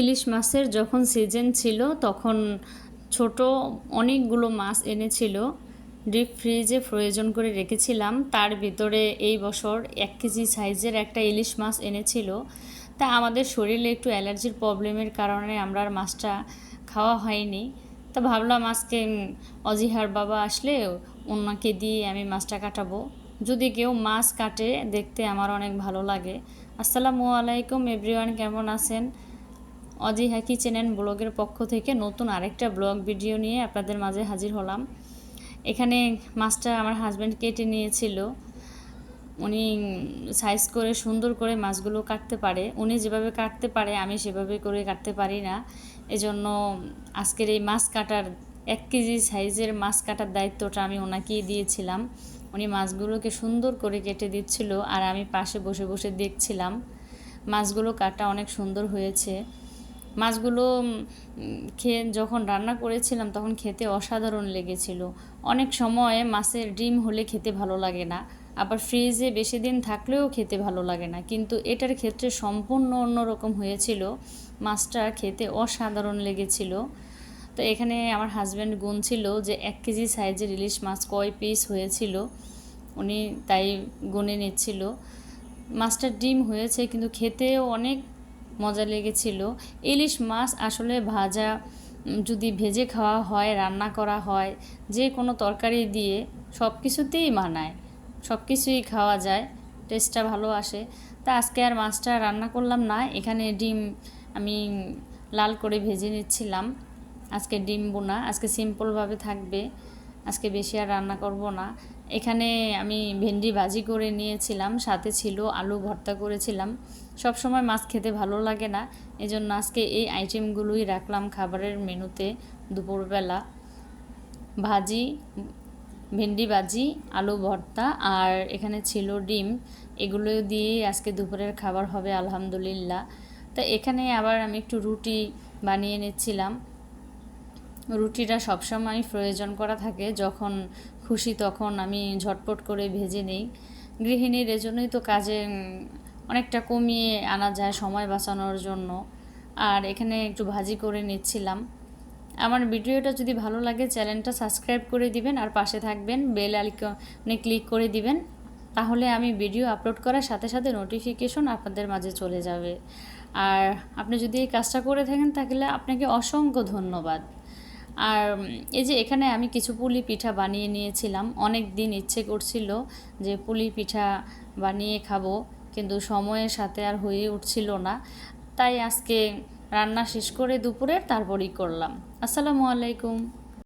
ইলিশ মাছের যখন সিজন ছিল, তখন ছোট অনেকগুলো মাছ এনেছিল ডিপ ফ্রিজে প্রয়োজন করে রেখেছিলাম। তার ভিতরে এই বছর এক কেজি সাইজের একটা ইলিশ মাছ এনেছিল। তা আমাদের শরীরে একটু অ্যালার্জির প্রবলেমের কারণে আমরা আর মাছটা খাওয়া হয়নি। তা ভাবলাম আজকে অজিহার বাবা আসলে ওনাকে দিয়ে আমি মাছটা কাটাবো। যদি কেউ মাছ কাটে, দেখতে আমার অনেক ভালো লাগে। আসসালামু আলাইকুম এভরিওয়ান, কেমন আছেন? অজিহা কিচেন অ্যান্ড ব্লগের পক্ষ থেকে নতুন আরেকটা ব্লগ ভিডিও নিয়ে আপনাদের মাঝে হাজির হলাম। এখানে মাছটা আমার হাজব্যান্ড কেটে নিয়েছিল। উনি সাইজ করে সুন্দর করে মাছগুলো কাটতে পারে। উনি যেভাবে কাটতে পারে, আমি সেভাবে করে কাটতে পারি না। এজন্য আজকের এই মাছ কাটার এক কেজি সাইজের মাছ কাটার দায়িত্বটা আমি ওনাকেই দিয়েছিলাম। উনি মাছগুলোকে সুন্দর করে কেটে দিচ্ছিল আর আমি পাশে বসে বসে দেখছিলাম। মাছগুলো কাটা অনেক সুন্দর হয়েছে। মাছগুলো খেয়ে যখন রান্না করেছিলাম তখন খেতে অসাধারণ লেগেছিল। অনেক সময় মাছের ডিম হলে খেতে ভালো লাগে না, আবার ফ্রিজে বেশি দিন থাকলেও খেতে ভালো লাগে না। কিন্তু এটার ক্ষেত্রে সম্পূর্ণ অন্যরকম হয়েছিল, মাছটা খেতে অসাধারণ লেগেছিল। তো এখানে আমার হাজব্যান্ড গুনছিল যে এক কেজি সাইজের ইলিশ মাছ কয় পিস হয়েছিল, উনি তাই গুনে নিচ্ছিল। মাছটার ডিম হয়েছে, কিন্তু খেতেও অনেক মজা লেগেছিল। ইলিশ মাছ আসলে ভাজা যদি ভেজে খাওয়া হয়, রান্না করা হয়, যে কোনো তরকারি দিয়ে সব কিছুতেই মানায় সব কিছুই খাওয়া যায়, টেস্টটা ভালো আসে। তা আজকে আর মাছটা রান্না করলাম না, এখানে ডিম আমি লাল করে ভেজে নিচ্ছিলাম। আজকে ডিম বোনা, আজকে সিম্পলভাবে থাকবে। আজকে বেশি আর রান্না করব না। এখানে আমি ভেন্ডি ভাজি করে নিয়েছিলাম, সাথে ছিল আলু ভর্তা করেছিলাম। সব সময় মাছ খেতে ভালো লাগে না, এজন্য আজকে এই আইটেমগুলোই রাখলাম খাবারের মেনুতে দুপুরবেলা। ভাজি, ভেন্ডি ভাজি, আলু ভর্তা আর এখানে ছিল ডিম। এগুলো দিয়ে আজকে দুপুরের খাবার হবে, আলহামদুলিল্লাহ। তা এখানে আবার আমি একটু রুটি বানিয়ে নিচ্ছিলাম। রুটিটা সবসময় প্রয়োজন করা থাকে। যখন খুশি তখন আমি ঝটপট করে ভেজে নিই। গৃহিণীর এজন্যই তো কাজে অনেকটা কমিয়ে আনা যায় সময় বাঁচানোর জন্য। আর এখানে একটু ভাজি করে নিচ্ছিলাম। আমার ভিডিওটা যদি ভালো লাগে চ্যানেলটা সাবস্ক্রাইব করে দিবেন আর পাশে থাকবেন, বেল আইকনে ক্লিক করে দিবেন। তাহলে আমি ভিডিও আপলোড করার সাথে সাথে নোটিফিকেশন আপনাদের মাঝে চলে যাবে। আর আপনি যদি এই কাজটা করে থাকেন তাহলে আপনাকে অসংখ্য ধন্যবাদ। আর এই যে এখানে আমি কিছু পুলি পিঠা বানিয়ে নিয়েছিলাম। অনেক দিন ইচ্ছে করছিল যে পুলি পিঠা বানিয়ে খাব, কিন্তু সময়ের সাথে আর হয়ে উঠছিল না। তাই আজকে রান্না শেষ করে দুপুরের তারপরই করলাম। আসসালামু আলাইকুম।